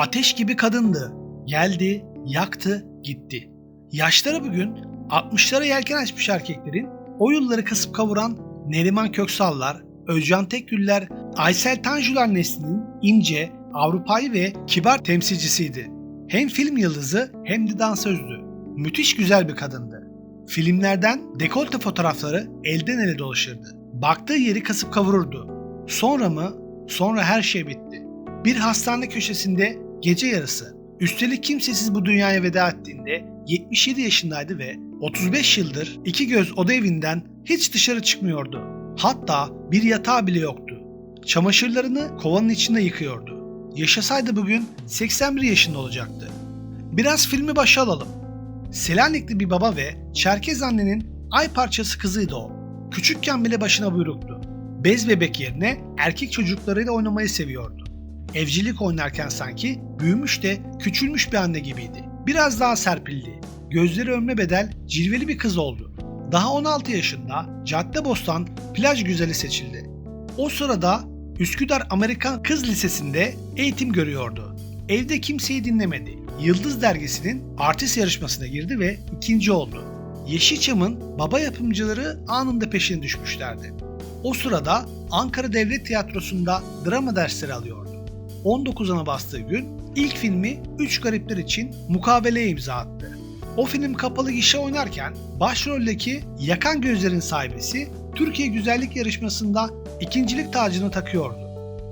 Ateş gibi kadındı. Geldi, yaktı, gitti. Yaşları bugün 60'lara yelken açmış erkeklerin o yılları kasıp kavuran Neriman Köksallar, Özcan Tekgüller, Aysel Tanjular neslinin ince, Avrupa'yı ve kibar temsilcisiydi. Hem film yıldızı hem de dansözdü. Müthiş güzel bir kadındı. Filmlerden dekolte fotoğrafları elden ele dolaşırdı. Baktığı yeri kasıp kavururdu. Sonra mı? Sonra her şey bitti. Bir hastane köşesinde gece yarısı. Üstelik kimsesiz bu dünyaya veda ettiğinde 77 yaşındaydı ve 35 yıldır iki göz oda evinden hiç dışarı çıkmıyordu. Hatta bir yatağı bile yoktu. Çamaşırlarını kovanın içinde yıkıyordu. Yaşasaydı bugün 81 yaşında olacaktı. Biraz filmi başa alalım. Selanikli bir baba ve Çerkez annenin ay parçası kızıydı o. Küçükken bile başına buyruktu. Bez bebek yerine erkek çocuklarıyla oynamayı seviyordu. Evcilik oynarken sanki büyümüş de küçülmüş bir anne gibiydi. Biraz daha serpildi. Gözleri önme bedel cilveli bir kız oldu. Daha 16 yaşında Caddebostan plaj güzeli seçildi. O sırada Üsküdar Amerikan Kız Lisesi'nde eğitim görüyordu. Evde kimseyi dinlemedi. Yıldız dergisinin artist yarışmasına girdi ve ikinci oldu. Yeşilçam'ın baba yapımcıları anında peşine düşmüşlerdi. O sırada Ankara Devlet Tiyatrosu'nda drama dersleri alıyordu. 19'una bastığı gün ilk filmi Üç Garipler için mukaveleye imza attı. O film kapalı gişe oynarken başroldeki Yakan Gözlerin sahibesi Türkiye Güzellik Yarışması'nda ikincilik tacını takıyordu.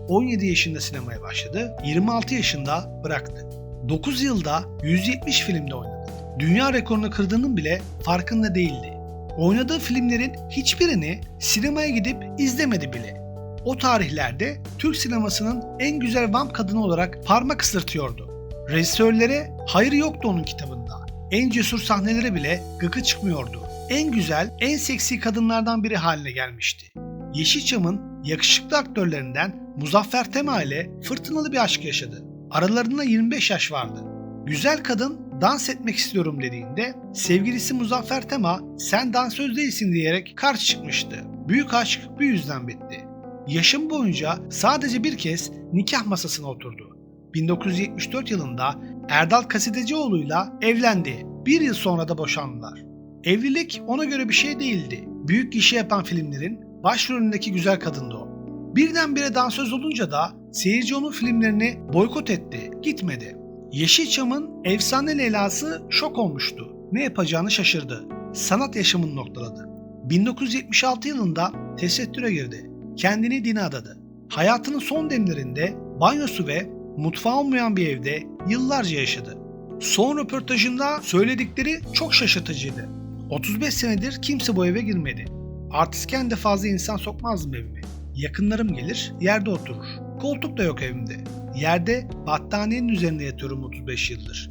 17 yaşında sinemaya başladı, 26 yaşında bıraktı. 9 yılda 170 filmde oynadı. Dünya rekorunu kırdığının bile farkında değildi. Oynadığı filmlerin hiçbirini sinemaya gidip izlemedi bile. O tarihlerde Türk sinemasının en güzel vamp kadını olarak parmak ısırtıyordu. Rejisörlere hayır yoktu onun kitabında. En cesur sahnelere bile gıkı çıkmıyordu. En güzel, en seksi kadınlardan biri haline gelmişti. Yeşilçam'ın yakışıklı aktörlerinden Muzaffer Tema ile fırtınalı bir aşk yaşadı. Aralarında 25 yaş vardı. Güzel kadın dans etmek istiyorum dediğinde sevgilisi Muzaffer Tema sen dansöz değilsin diyerek karşı çıkmıştı. Büyük aşk bu yüzden bitti. Yaşım boyunca sadece bir kez nikah masasına oturdu. 1974 yılında Erdal Kasidecioğlu'yla evlendi. Bir yıl sonra da boşandılar. Evlilik ona göre bir şey değildi. Büyük gişe yapan filmlerin başrolündeki güzel kadındı o. Birdenbire dansöz olunca da seyirci onun filmlerini boykot etti, gitmedi. Yeşilçam'ın efsane Leyla'sı şok olmuştu. Ne yapacağını şaşırdı. Sanat yaşamını noktaladı. 1976 yılında tesettüre girdi. Kendini dine adadı. Hayatının son demlerinde banyosu ve mutfağı olmayan bir evde yıllarca yaşadı. Son röportajında söyledikleri çok şaşırtıcıydı. 35 senedir kimse bu eve girmedi. Artistken de fazla insan sokmazdım evime. Yakınlarım gelir, yerde oturur. Koltuk da yok evimde. Yerde battaniyenin üzerinde yatıyorum 35 yıldır.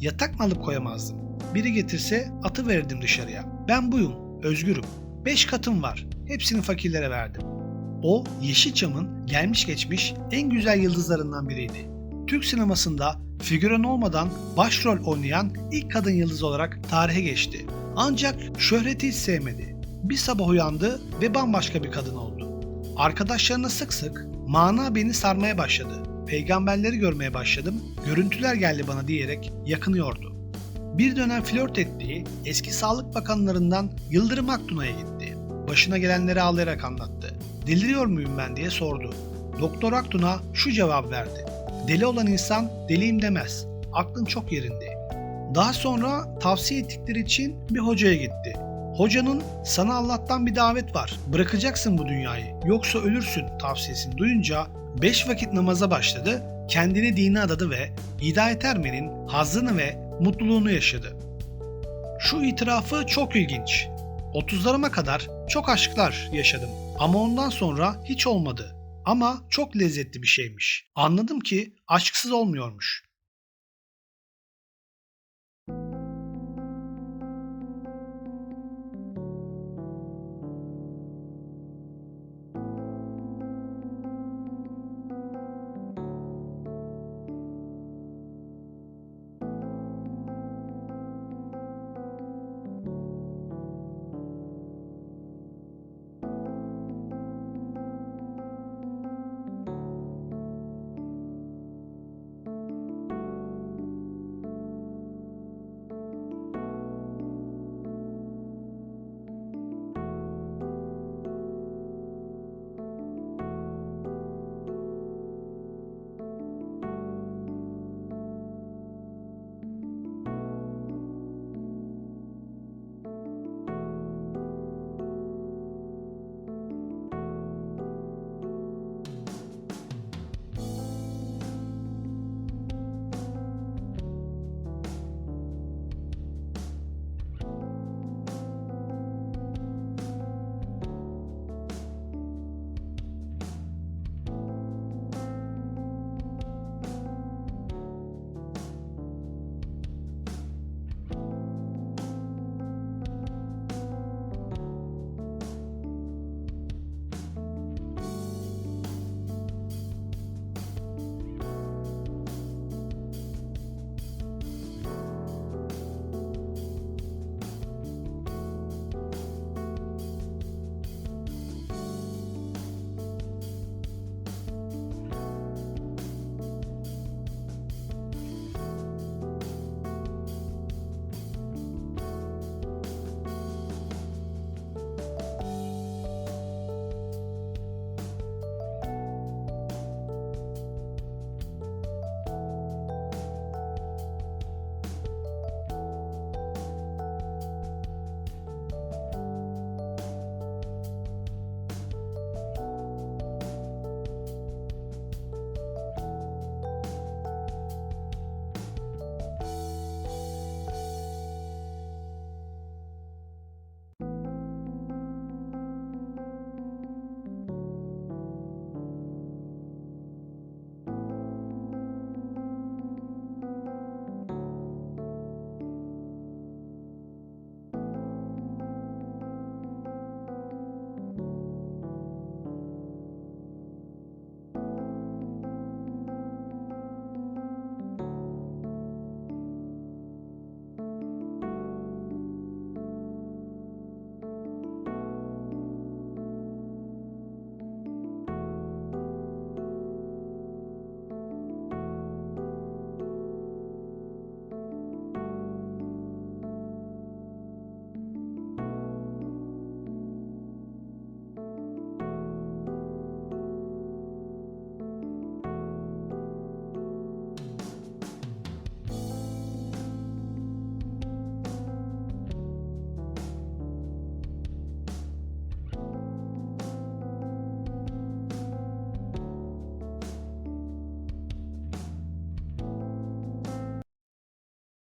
Yatak mı koyamazdım. Biri getirse atı verirdim dışarıya. Ben buyum, özgürüm. 5 katım var. Hepsini fakirlere verdim. O Yeşilçam'ın gelmiş geçmiş en güzel yıldızlarından biriydi. Türk sinemasında figüran olmadan başrol oynayan ilk kadın yıldız olarak tarihe geçti. Ancak şöhreti hiç sevmedi. Bir sabah uyandı ve bambaşka bir kadın oldu. Arkadaşlarına sık sık mana beni sarmaya başladı. Peygamberleri görmeye başladım, görüntüler geldi bana diyerek yakınıyordu. Bir dönem flört ettiği eski sağlık bakanlarından Yıldırım Aktuna'ya gitti. Başına gelenleri ağlayarak anlattı. Deliriyor muyum ben diye sordu. Doktor Aktuna şu cevap verdi. Deli olan insan deliyim demez. Aklın çok yerinde. Daha sonra tavsiye ettikleri için bir hocaya gitti. Hocanın sana Allah'tan bir davet var. Bırakacaksın bu dünyayı. Yoksa ölürsün tavsiyesini duyunca beş vakit namaza başladı. Kendini dine adadı ve hidayet ermenin hazzını ve mutluluğunu yaşadı. Şu itirafı çok ilginç. 30'larıma kadar çok aşklar yaşadım ama ondan sonra hiç olmadı. Ama çok lezzetli bir şeymiş. Anladım ki aşksız olmuyormuş.